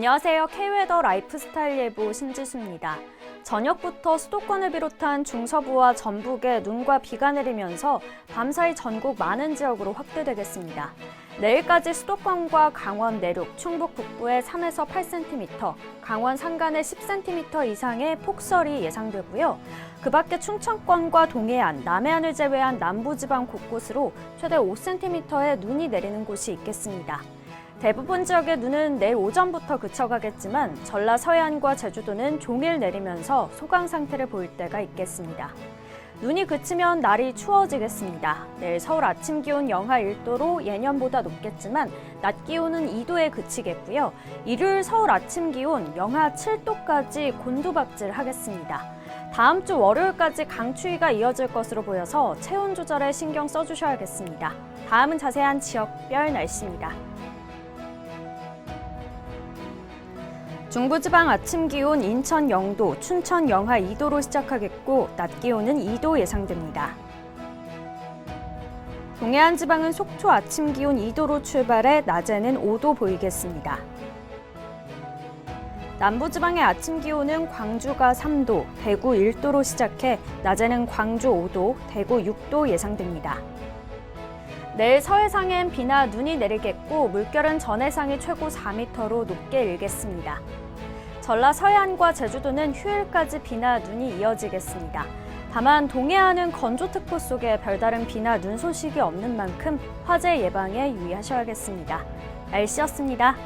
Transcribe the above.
안녕하세요. K웨더 라이프스타일 예보 신지수입니다. 저녁부터 수도권을 비롯한 중서부와 전북에 눈과 비가 내리면서 밤사이 전국 많은 지역으로 확대되겠습니다. 내일까지 수도권과 강원 내륙, 충북 북부에 3에서 8cm, 강원 산간에 10cm 이상의 폭설이 예상되고요. 그 밖에 충청권과 동해안, 남해안을 제외한 남부지방 곳곳으로 최대 5cm의 눈이 내리는 곳이 있겠습니다. 대부분 지역의 눈은 내일 오전부터 그쳐가겠지만 전라 서해안과 제주도는 종일 내리면서 소강 상태를 보일 때가 있겠습니다. 눈이 그치면 날이 추워지겠습니다. 내일 서울 아침 기온 영하 1도로 예년보다 높겠지만 낮 기온은 2도에 그치겠고요. 일요일 서울 아침 기온 영하 7도까지 곤두박질 하겠습니다. 다음 주 월요일까지 강추위가 이어질 것으로 보여서 체온 조절에 신경 써주셔야겠습니다. 다음은 자세한 지역별 날씨입니다. 중부지방 아침 기온 인천 0도, 춘천 영하 2도로 시작하겠고 낮 기온은 2도 예상됩니다. 동해안 지방은 속초 아침 기온 2도로 출발해 낮에는 5도 보이겠습니다. 남부지방의 아침 기온은 광주가 3도, 대구 1도로 시작해 낮에는 광주 5도, 대구 6도 예상됩니다. 내일 서해상엔 비나 눈이 내리겠고 물결은 전해상이 최고 4m로 높게 일겠습니다. 전라 서해안과 제주도는 휴일까지 비나 눈이 이어지겠습니다. 다만 동해안은 건조특보 속에 별다른 비나 눈 소식이 없는 만큼 화재 예방에 유의하셔야겠습니다. 날씨였습니다.